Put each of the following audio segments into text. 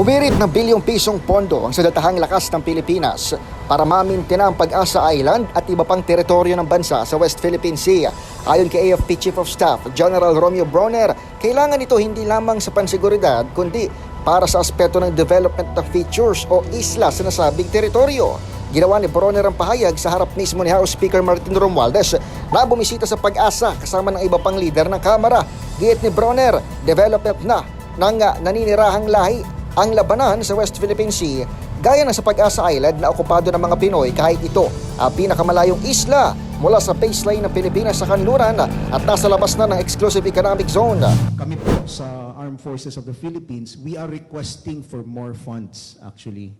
Humirit ng bilyong pisong pondo ang sadatahang lakas ng Pilipinas para mamintina ang Pag-asa Island at iba pang teritoryo ng bansa sa West Philippine Sea. Ayon kay AFP Chief of Staff General Romeo Broner, kailangan ito hindi lamang sa pansiguridad kundi para sa aspeto ng development ng features o isla sa nasabing teritoryo. Ginawa ni Broner ang pahayag sa harap mismo ni House Speaker Martin Romualdez na bumisita sa pag-asa kasama ng iba pang lider ng Kamara. Giit ni Broner, development na ng naninirahang lahi ang labanan sa West Philippine Sea gaya ng sa Pag-asa Island na okupado ng mga Pinoy kahit ito ang pinakamalayong isla mula sa baseline ng Pilipinas sa kanluran at nasa labas na ng exclusive economic zone. Kami po sa Armed Forces of the Philippines, we are requesting for more funds actually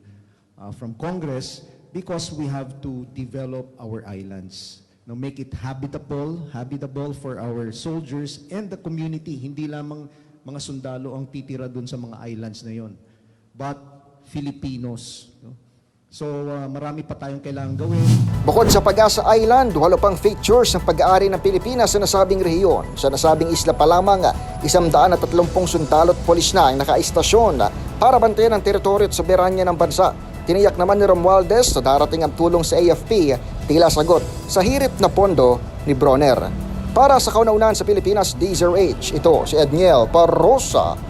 uh, from Congress because we have to develop our islands. No, make it habitable, habitable for our soldiers and the community. Hindi lamang mga sundalo ang titira doon sa mga islands na yon, but Filipinos. no? So uh, marami pa tayong kailangan gawin. Bukod sa Pag-asa Island, walo features ng pag-aari ng Pilipinas sa nasabing rehiyon. Sa nasabing isla pa lamang, isang daan at tatlumpong sundalo at polis na ang nakaistasyon para bantayan ang teritoryo at soberanya ng bansa. Tiniyak naman ni Romualdez sa darating ang tulong sa AFP, tila sagot sa hirit na pondo ni Bronner. Para sa kaunaunan sa Pilipinas, DZRH, ito si Edniel Parrosa.